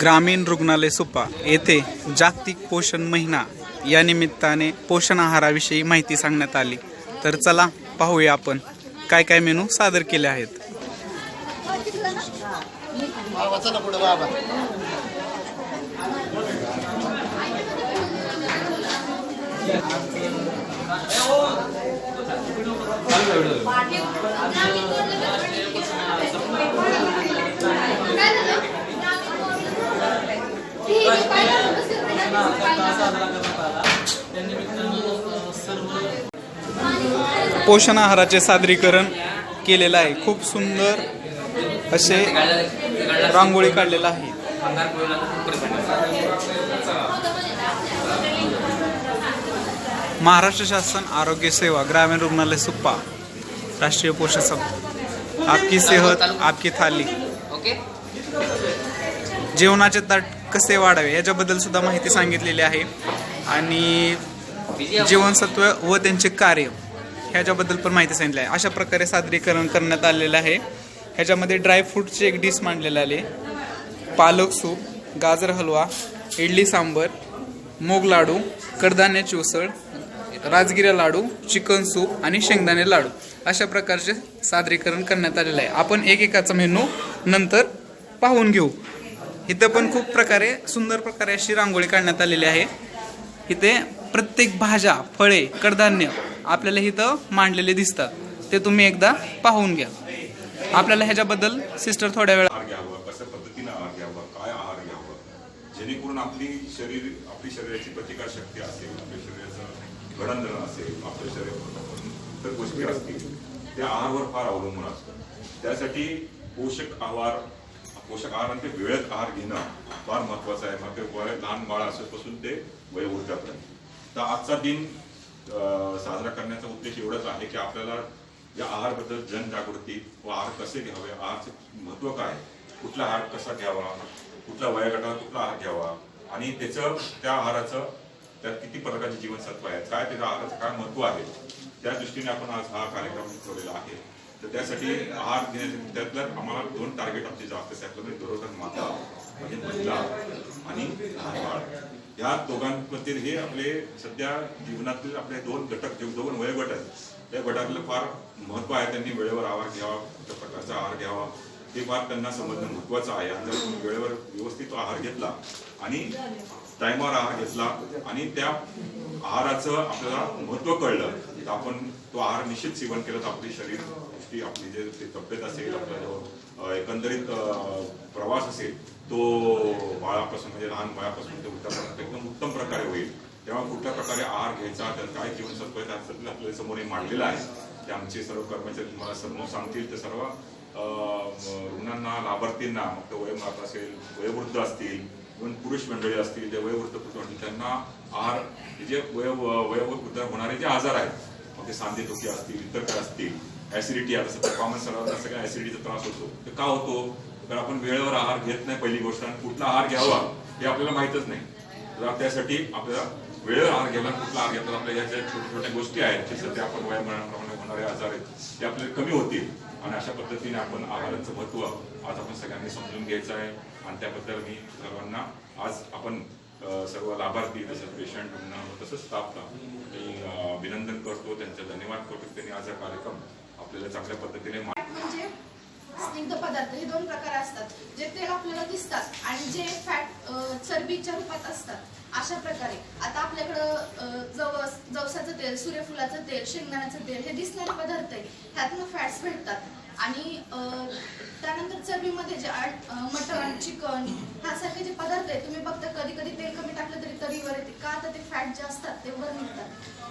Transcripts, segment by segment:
ग्रामीण रुग्णालय सुपा येथे जागतिक पोषण महिना. या निमित्ताने पोषण आहाराविषयी माहिती सांगण्यात आली. तर चला पाहूया आपण काय काय मेनू सादर केले आहेत. पोषण आहाराचे सादरीकरण केलेलं आहे. खूप सुंदर असे रांगोळी काढलेला आहे. महाराष्ट्र शासन आरोग्य सेवा ग्रामीण रुग्णालय सुप्पा राष्ट्रीय पोषण सप्ताह आपकी सेहत आपकी थाली. ओके जेवणाचे ताट कसे वाढावे याच्याबद्दल सुद्धा माहिती सांगितलेली आहे. आणि जीवनसत्व व त्यांचे कार्य ह्याच्याबद्दल पण माहिती सांगितली आहे. अशा प्रकारे सादरीकरण करण्यात आलेलं आहे. ह्याच्यामध्ये ड्रायफ्रूटची एक डिश मांडलेलं आले पालक सूप गाजर हलवा इडली सांबर मोग लाडू कडधान्याची उसळ राजगिरा लाडू चिकन सूप आणि शेंगदाणे लाडू. अशा प्रकारचे सादरीकरण करण्यात आलेलं आहे. आपण एकेकाचा मेनू नंतर पाहून घेऊ. इथं पण खूप प्रकारे सुंदर प्रकारे अशी रांगोळी काढण्यात आलेली आहे. इथे प्रत्येक भाज्या फळे कडधान्य आपल्याला इथं मांडलेले दिसतात. ते तुम्ही एकदा पाहून घ्या. आपल्याला ह्याच्याबद्दल सिस्टर थोड्या वेळा कशा पद्धतीने आहार घ्यावा काय आहार घ्यावा? जेणेकरून आपली शरीर आपली शरीराची प्रतिकार शक्ती असेल आपल्या शरीराचं घडणधरण असेल आपल्या शरीर इतर गोष्टी असतील त्या आहारावर फार अवलंबून असतं त्यासाठी पोषक आहार पोषक आहार आणि ते वेळेत आहार घेणं फार महत्वाचं आहे. मग ते वय लहान बाळ असेपासून ते वयोवृद्धापर्यंत तर आजचा दिन साजरा करण्याचा उद्देश एवढाच आहे की आपल्याला या आहारबद्दल जनजागृती व आहार कसे घ्यावे आहारचे महत्त्व काय कुठला आहार कसा घ्यावा कुठल्या वयागटावर कुठला आहार घ्यावा आणि त्याचं त्या आहाराचं त्यात किती प्रकारचे जीवनसत्व आहेत काय त्याच्या आहाराचं काय महत्त्व आहे त्या दृष्टीने आपण आज हा कार्यक्रम ठेवलेला आहे. तर त्यासाठी आहार घेण्यासाठी त्यातलं आम्हाला दोन टार्गेट आमचे जास्त आहेत त्यातलं म्हणजे गरोदर माता म्हणजे महिला आणि लहान बाळ. या दोघांमध्ये हे आपले सध्या जीवनातील आपले दोन घटक जे दोन वयोगट आहेत त्या गटातलं फार महत्त्व आहे. त्यांनी वेळेवर आहार घ्यावा कुठल्या प्रकारचा आहार घ्यावा हे फार त्यांना समजणं महत्वाचं आहे. आणि जर तुम्ही वेळेवर व्यवस्थित आहार घेतला आणि टायमावर आहार घेतला आणि त्या आहाराचं आपल्याला महत्त्व कळलं तर आपण तो आहार निश्चित सेवन केलं तर आपले शरीर दृष्टी आपली जे तब्येत असेल आपला जो एकंदरीत प्रवास असेल तो बाळापासून म्हणजे लहान बाळापासून ते वृद्धापर्यंत एकदम उत्तम प्रकारे होईल. तेव्हा कुठल्या प्रकारे आहार घ्यायचा त्यात काय जीवनसत्व आहे त्यात आपल्यासमोर हे मांडलेलं आहे ते आमचे सर्व कर्मचारी तुम्हाला समोर सांगतील. ते सर्व रुग्णांना लाभार्थींना मग ते वयमात असेल वयोवृद्ध असतील इव्हन पुरुष मंडळी असतील जे वयोवृद्ध पुरुष मंडळी त्यांना आहार जे वय वयोवृद्ध होणारे जे आजार आहेत मग ते सांधेदुखी असतील इतर काय असतील ऍसिडिटी आता परफॉर्मन्स कॉमन सर्वांना सगळ्या ऍसिडिटीचा त्रास होतो. तर का होतो? तर आपण वेळेवर आहार घेत नाही पहिली गोष्ट. आणि कुठला आहार घ्यावा हे आपल्याला माहितच नाही. तर त्यासाठी आपल्याला वेळेवर आहार घ्यावा कुठला आहार घेतला आपल्या ज्या छोट्या छोट्या गोष्टी आहेत जे सध्या आपण वयाप्रमाणे होणारे आजार आहेत ते आपल्याला कमी होतील. आणि अशा पद्धतीने आपण आहाराचं महत्त्व आज आपण सगळ्यांनी समजून घ्यायचं आहे. आणि त्याबद्दल मी सर्वांना आज आपण सर्व लाभार्थी तसंच पेशंट रुग्ण तसंच स्टाफला मी अभिनंदन करतो. त्यांचा धन्यवाद करतो. त्यांनी आज हा कार्यक्रम आपल्याला चांगल्या पद्धतीने म्हणजे स्निग्ध पदार्थ हे दोन प्रकार असतात. जे तेल आपल्याला दिसतात आणि जे फॅट चरबीच्या रूपात असतात. अशा प्रकारे. आता आपल्याकडं जवस जवसाचं तेल सूर्यफुलाचं तेल शेंगदाण्याचं तेल हे दिसणारे पदार्थ आहे. ह्यातनं फॅट्स भेटतात. आणि त्यानंतर चरबीमध्ये जे आठ मटण चिकन ह्यासारखे जे पदार्थ आहेत तुम्ही बघता कधी कधी तेल कमी टाकलं तरी तरीवर येते. का तर ते फॅट जे असतात ते वर निघतात.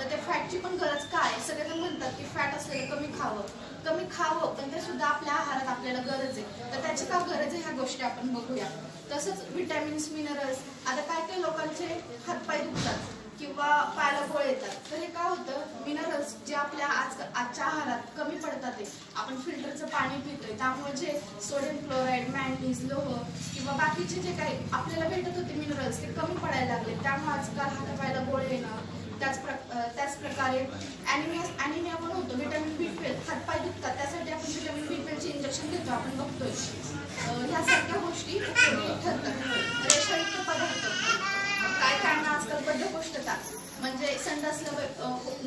तर त्या फॅटची पण गरज काय आहे? सगळेजण म्हणतात की फॅट असलेलं कमी खावं. कमी खावं पण ते सुद्धा आपल्या आहारात आपल्याला गरज आहे. तर त्याची का गरज आहे? ह्या गोष्टी आपण बघूया. तसंच विटॅमिन्स मिनरल्स आता काय काय लोकांचे हातपाय दुखतात? किंवा पायाला गोळे येतात. तर हे काय होतं? मिनरल्स जे आपल्या आज आजच्या आहारात कमी पडतात आपण फिल्टरचं पाणी पितोय. त्यामुळे जे सोडियम क्लोराईड मॅन्गनीज लोह किंवा बाकीचे जे काही आपल्याला भेटत होते मिनरल्स ते कमी पडायला लागले. त्यामुळे आजकाल हातापायाला गोळे येणं त्याच प्र त्याच प्रकारे ॲनिमिया ॲनिमिया पण होतो. विटॅमिन बी ट्वेल्व हातपाय दुखतात. त्यासाठी आपण व्हिटॅमिन बी ट्वेल्वचे इंजेक्शन घेतो. आपण बघतोय. ह्यासारख्या गोष्टी काय कारण आजकाल बद्धकोष्ठता? म्हणजे संडासलं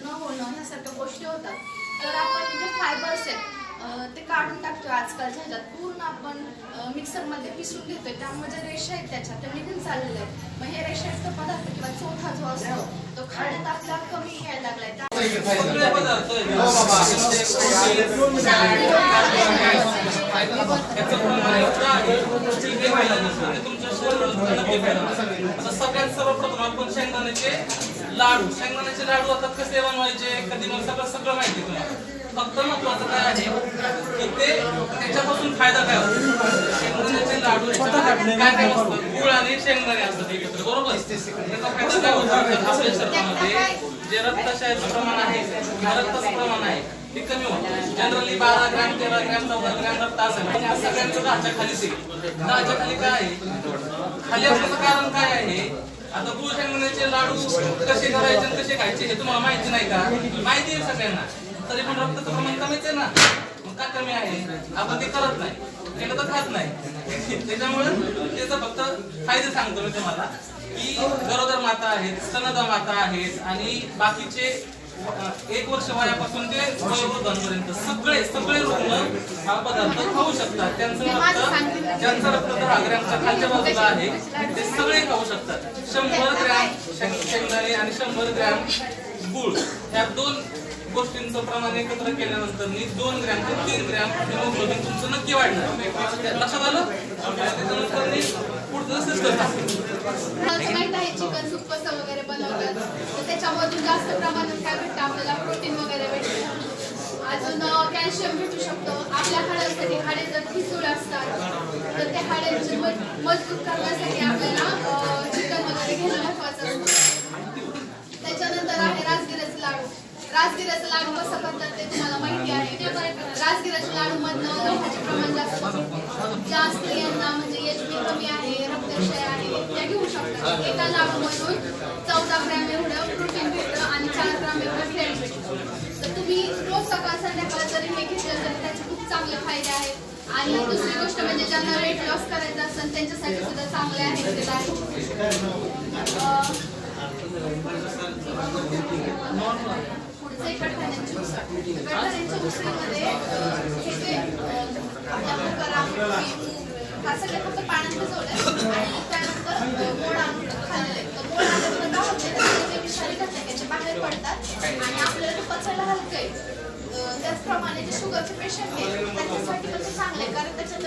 न होणं ह्यासारख्या गोष्टी होतात. तर आपण जे फायबर्स आहेत ते काढून टाकतोय आजकालच्या ह्याच्यात. पूर्ण आपण मिक्सरमध्ये पिसून घेतोय. त्यामुळे ज्या रेषा आहेत त्याच्यात त्या निघून चाललेल्या आहेत. मग हे रेषाचा पदार्थ किंवा चौथा जो असतो तो खाण्यात आपला कमी यायला लागलाय. त्या सगळ्यात सर्वप्रथम आपण शेंगदाण्याचे लाडू. शेंगदाण्याचे लाडू आता कसे बनवायचे कधी मग सगळं सगळं माहिती आहे तुम्हाला फक्त महत्वाचं काय आहे की ते त्याच्यापासून फायदा काय होतो? शेंगदाण्याचे लाडू काय काय असतं? गुळ आणि शेंगदाणे असतात एकत्र बरोबर? त्याचा फायदा काय होतो? आपल्या शरीरामध्ये जे रक्तशाहीचं प्रमाण आहे रक्ताचं प्रमाण आहे ते कमी होतं. जनरली बारा ग्रॅम तेरा ग्रॅम चौदा ग्रॅम रक्त असेल सगळ्यांचं दहाच्या खाली आहे दहाच्या खाली काय आहे? खाली असण्याचं कारण काय आहे? आता गुळ शेंगदाण्याचे लाडू कसे करायचे आणि कसे खायचे हे तुम्हाला माहिती नाही का? माहिती आहे सगळ्यांना. तरी पण रक्त प्रमाण कमीच आहे ना. मग का कमी आहे? आपण ते करत नाही. केलं तर खात नाही. त्याच्यामुळे त्याचा फक्त फायदे सांगतो मी तुम्हाला. की गरोदर माता आहेत स्तनदा माता आहेत आणि बाकीचे एक वर्ष वयापासून ते वयोवृद्धांपर्यंत सगळे सगळे रुग्ण हा पदार्थ खाऊ शकतात. त्यांचं रक्त ज्यांचं रक्त दहा ग्रॅमच्या खालच्या बाजूला आहे ते सगळे खाऊ शकतात. शंभर ग्रॅम शेंग- शेंगदाणे आणि शंभर ग्रॅम गुळ. ह्या दोन गोष्टींचं प्रमाण एकत्र केल्यानंतर मी दोन ग्रॅम ते तीन ग्रॅम हिमोग्लोबिन तुमचं नक्की वाढणार. लक्षात आलं? त्याच्यानंतर मी पुढचं सिस्टम चिकन सूप कसं वगैरे बनवतात तर त्याच्यामधून जास्त प्रमाणात काय भेटतं आपल्याला प्रोटीन वगैरे भेटतं अजून कॅल्शियम भेटू शकतो आपल्या हाडांसाठी हाडे जर ठिसूळ असतात तर त्या हाडांची मजबूत करण्यासाठी आपल्याला चिकन वगैरे घेणं महत्वाचं असतं. त्याच्यानंतर आहे राजगिराचे लाडू. राजगिराचे लाडू कसं करतात ते तुम्हाला माहिती आहे. राजगिराच्या लाडू मधनं लोहाचे प्रमाण जास्त असतं. ज्या स्त्रियांना म्हणजे एच पी कमी आहे रक्तक्षय आहे त्या घेऊ शकतात. एका लाडू मधून चौदा ग्रॅम एवढं प्रोटीन भेटतं आणि चार ग्रॅम एवढं फॅट भेटतं. तर तुम्ही रोज सकाळ संध्याकाळ जरी हे घेतलं तरी त्याचे खूप चांगले फायदे आहेत आणि दुसरी गोष्ट म्हणजे ज्यांना वेट लॉस करायचं असेल त्यांच्यासाठी सुद्धा चांगले आहे ते पुढचे कडधान्यांची उसळ कडधान्यांच्या उसळीमध्ये हे जे हा सगळे फक्त पाण्यात आणि त्यानंतर आणून तर काय होते त्याचे विषारी घटक बाहेर पडतात. आणि आपल्याला पचायला हलकं आहे. त्याचप्रमाणे जे शुगरचे पेशंट आहेत त्यांच्यासाठी पण ते चांगलं आहे कारण त्याच्यात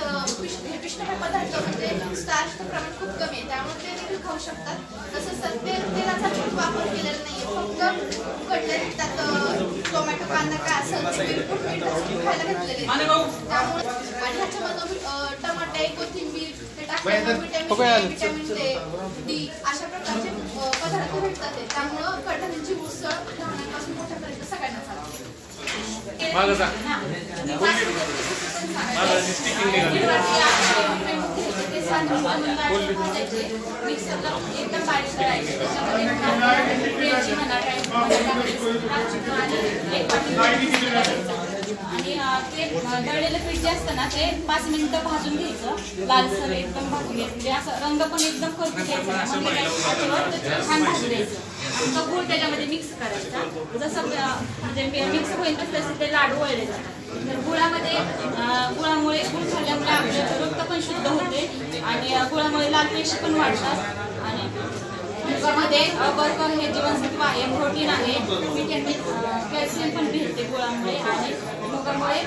हे पिष्टमय पदार्थ म्हणजे स्टार्चचं प्रमाण खूप कमी आहे. त्यामुळे ते देखील खाऊ शकतात. तसंच तेल तेलाचा खूप वापर केलेला नाहीये. फक्त उकडले त्यात टोमॅटो कांदा काय बिलकुल मीठ घालून खायला घातलेले आणि भाऊ त्यामुळे आणि ह्याच्यामधून टमाटे कोथिंबीर ते विटॅमिन विटॅमिन डी अशा प्रकारचे पदार्थ भेटतात त्यामुळं कडधान्यांची उसळ लहानांपासून मोठ्यापर्यंत सगळ्यांना चालते. आणि ते साधून आणि ते दळलेलं पीठ जे असतं ना ते पाच मिनिटं भाजून घ्यायचं लालसर एकदम भाजून घ्यायचं. म्हणजे असं रंग पण एकदम करून घ्यायचं. छान भाजून द्यायचं तो गूळ त्याच्यामध्ये मिक्स करायचा. जसं म्हणजे मिक्स होईल तसं तसे ते लाडू वळले जातात. तर गुळामध्ये गुळामुळे गुळ खाल्ल्यामुळे आपलं रक्त पण शुद्ध होते आणि गुळामुळे लाल पेशी पण वाढतात. आणि मुगामध्ये बर्कर हे जीवनसत्व आहे प्रोटीन आहे. विटॅमिन कॅल्शियम पण भेटते गुळामुळे आणि मुगामुळे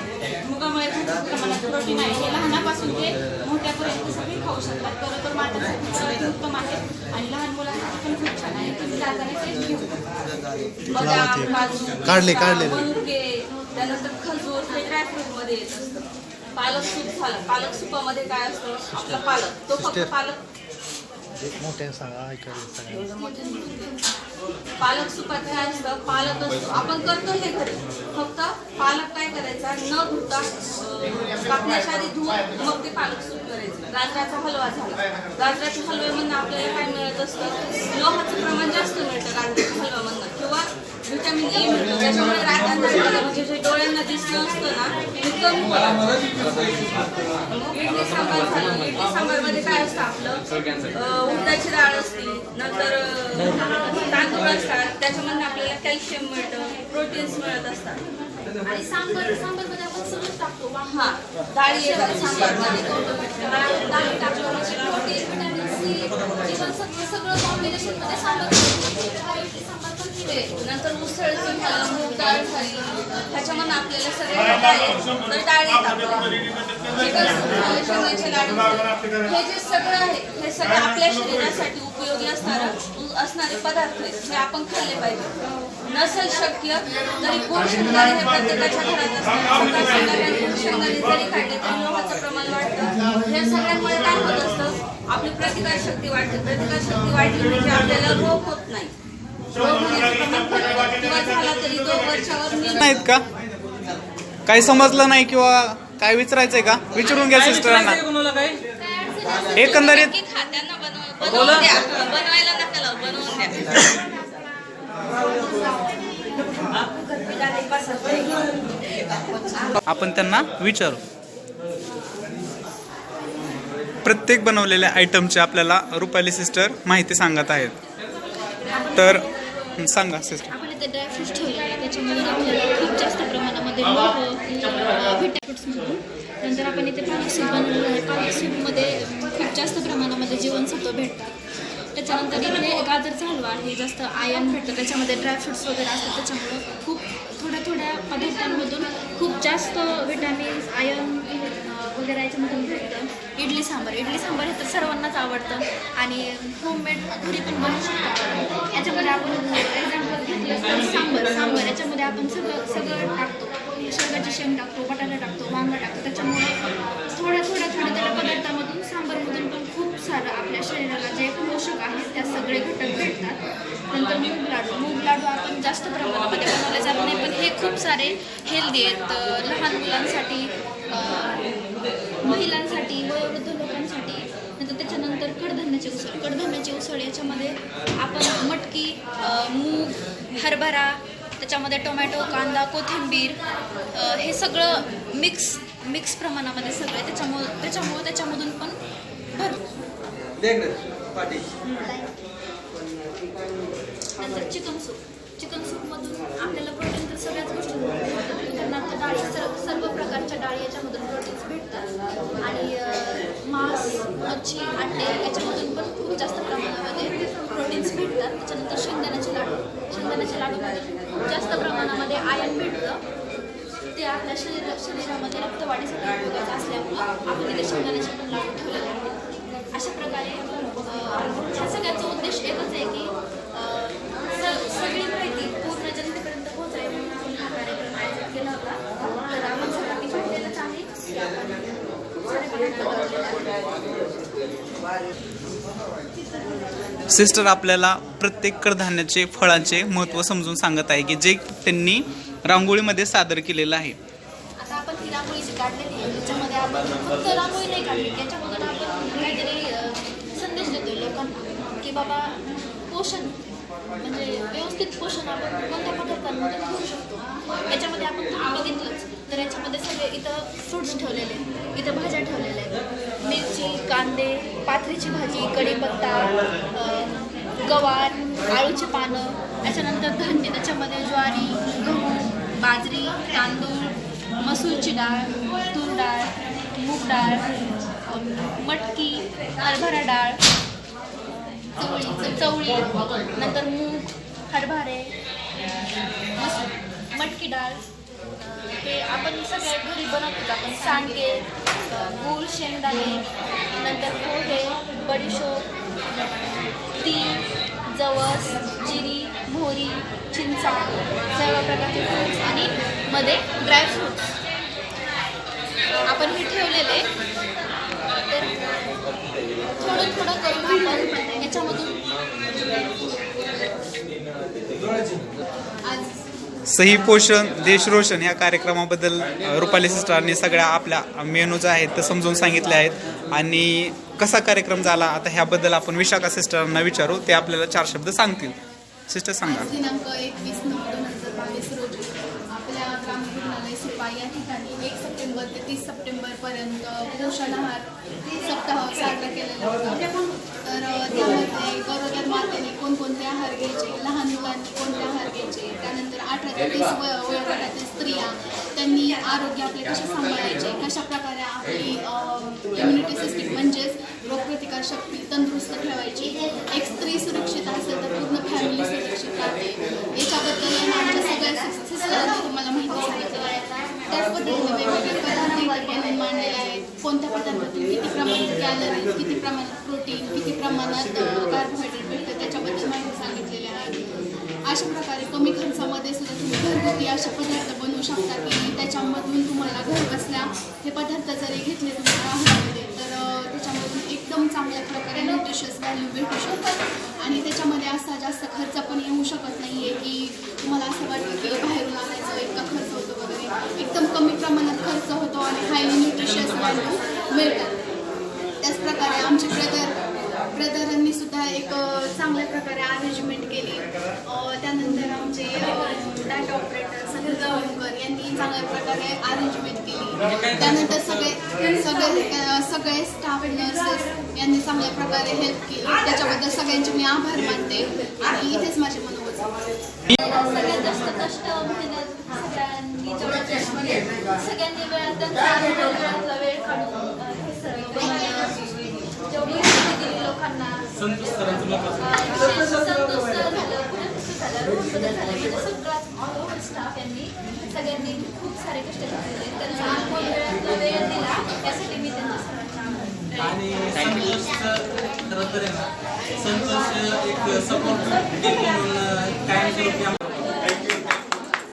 मुगामुळे भरपूर प्रमाणात प्रोटीन आहे. हे लहानापासून ते मोठ्यापर्यंत सगळे खाऊ शकतात. खरं तर मातासाठी उत्तम आहे आणि लहान मुलांसाठी पण खूप छान आहे. तुम्ही जाताना ते घेऊ बदाम काजू काढले, काढले. त्यानंतर खजूर हे ड्रायफ्रूटमध्ये येत असतं. पालक सूप झालं. पालक सुपामध्ये काय असतं? आपला पालक. तो फक्त पालक म्हणजे मोठ्याने सांगा ऐकायला सांगा. पालक सुपात काय असतं? पालक असतो. आपण करतो हे घरी. फक्त पालक काय करायचा? न धुता अं, कापण्याच्या आधी धुवून मग ते पालक सूप करायचं. गाजराचा हलवा झाला. गाजराच्या हलव्यामधून आपल्याला काय मिळत असतं? लोहाचं प्रमाण जास्त मिळतं गाजराच्या हलव्यामधनं किंवा ए त्याच्यामुळे म्हणजे जे डोळ्यांना दिसलं असतं ना ते कमी होतं. इडली सांबार झालं इडली सांबारमध्ये काय असतं आपलं उडदाची डाळ असते नंतर तांदूळ असतात त्याच्यामधनं आपल्याला कॅल्शियम मिळतं प्रोटीन्स मिळत असतात आणि सांबर सांबरमध्ये आपण सगळं टाकतो हा डाळी येतात सांबारमध्ये टाकतो म्हणजे प्रोटीन विटॅमिन सी सगळं कॉम्बिनेशनमध्ये सांबर बनवतो. सांबार पण ते केले नंतर उसळ मूग डाळ झाली ह्याच्यामध्ये आपल्याला सगळे डाळी तर डाळी टाकतो चिकन झालं, शेंगाचे लाडू झाले. हे जे सगळं आहे हे सगळं आपल्या शरीरासाठी उपयोगी असणारं असणारे पदार्थ आहेत. हे आपण खाल्ले पाहिजे नसेल शक्य तरी गुळ शेंगदाणे हे प्रत्येकाच्या घरात असतात शेंगदाणे जरी खाल्ले तरी लोहाचं प्रमाण वाढतं. हे सगळ्यामुळे काय होत असतं? आपली प्रतिकार शक्ती वाढते. प्रतिकार शक्ती वाढली म्हणजे आपल्याला रोग होत नाही. नाहीत का? काही समजलं नाही किंवा काय विचारायचंय का? विचारून घ्या सिस्टरांना. एकंदरीत आपण त्यांना विचारू. प्रत्येक बनवलेल्या आयटमची आपल्याला रुपाली सिस्टर माहिती सांगत आहेत. तर सांगा सिस्टर आपण इथे ड्रायफ्रुट्स ठेवले आहे त्याच्यामध्ये आपल्याला खूप जास्त प्रमाणामध्ये व्हिटॅमिन्स म्हणून नंतर आपण इथे पालक सूप बनवलेलं आहे. पालक सूपमध्ये खूप जास्त प्रमाणामध्ये जीवनसत्व भेटतात. त्याच्यानंतर इथे गाजरचा हलवा आहे जास्त आयर्न भेटतं. त्याच्यामध्ये ड्रायफ्रुट्स वगैरे असतात. त्याच्यामुळं खूप थोड्या थोड्या पदार्थांमधून खूप जास्त विटॅमिन्स आयर्न वगैरे याच्यामधून भेटतं. इडली सांबार. इडली सांबार हे तर सर्वांनाच आवडतं. आणि होममेड घरी पण बनवू शकतो. याच्यामध्ये आपण एक्झाम्पल घेतलं तर सांबर. सांबर. याच्यामध्ये आपण सगळं सगळं टाकतो. शेवगाची शेंग टाकतो बटाटा टाकतो वांगा टाकतो. त्याच्यामुळे थोड्या थोड्या थोड्या थोड्या पदार्थामधून सांबारमधून पण खूप सारं आपल्या शरीराला जे पोषक आहेत त्या सगळे घटक भेटतात. नंतर मूग लाडू. मूग लाडू आपण जास्त प्रमाणामध्ये बनवले जात नाही पण हे खूप सारे हेल्दी आहेत. लहान मुलांसाठी महिलांसाठी महिलांसाठी वयोवृद्ध लोकांसाठी. नंतर त्याच्यानंतर कडधान्याची उसळ. कडधान्याची उसळ याच्यामध्ये आपण मटकी मूग हरभरा त्याच्यामध्ये टोमॅटो कांदा कोथिंबीर हे सगळं मिक्स मिक्स प्रमाणामध्ये सगळं त्याच्यामुळं त्याच्यामुळं त्याच्यामधून पण नंतर चिकन सूप. चिकन सूपमधून आपल्याला प्रोटीन तर सगळ्याच गोष्टी उदाहरणार्थ डाळी सर्व सर्व प्रकारच्या डाळी याच्यामधून प्रोटीन्स भेटतात. आणि मांस मच्छी अंडे याच्यामधून पण खूप जास्त प्रमाणामध्ये प्रोटीन्स भेटतात. त्याच्यानंतर शेंगदाण्याचे लाडू. शेंगदाण्याच्या लाडूमध्ये खूप जास्त प्रमाणामध्ये आयन भेटतं. ते आपल्या शरीर शरीरामध्ये रक्तवाढीसाठी उपयोगाचं असल्यामुळं आपण तिथे शेंगदाण्याचे पण लावून ठेवलेले आहेत अशा प्रकारे ह्या सगळ्याचा उद्देश एकच आहे की अं, स- सगळी माहिती पूर्ण जनतेपर्यंत पोहोचावी म्हणून आपण हा कार्यक्रम आयोजित केला होता तर आपण सर्वांनी पाहिलेलंच आहे की आपण खूप सारे पदार्थ बनवलेले आहेत सिस्टर आपल्याला प्रत्येक कडधान्याचे फळांचे महत्त्व समजून सांगत आहे की जे त्यांनी रांगोळीमध्ये सादर केलेलं आहे. आता आपण ही रांगोळी जी काढलेली आहे त्याच्यामध्ये आपण फक्त रांगोळी नाही काढली. त्याच्यामधून आपण काहीतरी अ, संदेश देतोय लोकांना की बाबा पोषण म्हणजे व्यवस्थित पोषण आपण कोणत्या पदार्थांमध्ये म्हणजे घेऊ शकतो. याच्यामध्ये आपण तुम्ही बघितलंच तर याच्यामध्ये सगळे इथं फ्रुट्स ठेवलेले आहेत, इथं भाज्या ठेवलेल्या आहेत. मिरची कांदे पाथरीची भाजी कढीपत्ता गवार आळूची पानं त्याच्यानंतर धान्य त्याच्यामध्ये ज्वारी गहू बाजरी तांदूळ मसूरची डाळ तूर डाळ मूग डाळ मटकी हरभरा डाळ चवळी चवळी नंतर मूग हरभरे मस- मटकी डाळ हे आपण सगळ्या घरी बनवतो आपण सांगे गूळ शेंगदाणे नंतर पोहे बडीशोप तीळ जवस जिरी मोहरी चिंचा सर्व प्रकारचे फ्रुट्स आणि मध्ये ड्रायफ्रुट्स आपण हे ठेवलेले. तर थोडं थोडं करून आपण याच्यामधून आज सही पोषण देश रोशन या कार्यक्रमाबद्दल रुपाली सिस्टरांनी सगळ्या आपल्या मेनू जे आहेत ते समजून सांगितले आहेत. आणि कसा कार्यक्रम झाला आता ह्याबद्दल आपण विशाखा सिस्टरांना विचारू ते आपल्याला चार शब्द सांगतील. सिस्टर सांगा. आज सप्टेंबर ते तीस सप्टेंबरपर्यंत पोषण आहार सप्ताह साजरा केलेला होता. तर त्यामध्ये गरोदर मातेने कोणकोणते आहार घ्यायचे लहान मुलांनी कोणते आहार घ्यायचे त्यानंतर अठरा ते तीस वयोगटातील स्त्रिया त्यांनी आरोग्य आपले कसे सांभाळायचे कशा प्रकारे आपली इम्युनिटी सिस्टीम म्हणजेच रोगप्रतिकार शक्ती तंदुरुस्त ठेवायची एक स्त्री सुरक्षित असेल तर पूर्ण फॅमिली सुरक्षित राहते याच्याबद्दल आहे ना आमच्या सगळ्या सिस्टरांनी तुम्हाला माहिती सांगितलं आहे त्याच पद्धतीने वेगवेगळे पदार्थ इथे बनवून मांडलेले आहेत कोणत्या पदार्थातून किती प्रमाणात कॅलरीज किती प्रमाणात प्रोटीन किती प्रमाणात कार्बोहायड्रेट भेटतं त्याच्याबद्दल माहिती सांगितलेली आहे. अशा प्रकारे कमी खर्चामध्ये सुद्धा तुम्ही घरगुती असे पदार्थ बनवू शकता की त्याच्यामधून तुम्हाला घर बसल्या हे पदार्थ जरी घेतले तुम्हाला आहारामध्ये तर त्याच्यामधून एकदम चांगल्या प्रकारे न्यूट्रिशियस व्हॅल्यू भेटू शकतात. आणि त्याच्यामध्ये असा जास्त खर्च पण येऊ शकत नाही आहे की तुम्हाला असं वाटतं की बाहेरून आणायचं इतका खर्च होतो वगैरे. एकदम कमी प्रमाणात खर्च होतो आणि हायली न्यूट्रिशियस व्हॅल्यू मिळतात. त्याच प्रकारे आमचे ब्रदर ब्रदरांनी सुद्धा एक चांगल्या प्रकारे अरेंजमेंट केली. त्यानंतर आमचे डाटा ऑपरेटर सगळे गावकर यांनी चांगल्या प्रकारे अरेंजमेंट केली. त्यानंतर सगळे सगळे सगळे स्टाफ नर्सेस यांनी चांगल्या प्रकारे हेल्प केली. त्याच्याबद्दल सगळ्यांचे मी आभार मानते आणि इथेच माझे मनोगत सगळ्यात जास्त कष्ट मेहनत सगळ्यांनी सगळ्यांनी वेळात वेळ काढून लोकांना संतोष सरांचं महत्वाचं अं, विशेष संतोष सर झालं पुण्यात झालं रोहनमध्ये झालं म्हणजे सगळाच ऑल ओव्हर स्टाफ यांनी सगळ्यांनी खूप सारे कष्ट घेतलेले त्यांचा अनुभव वेळातला वेळ दिला यासाठी मी त्यांच्या सर्वांचा आभार आणि संतोष खरं तर आहे ना संतोष एक सपोर्ट टीम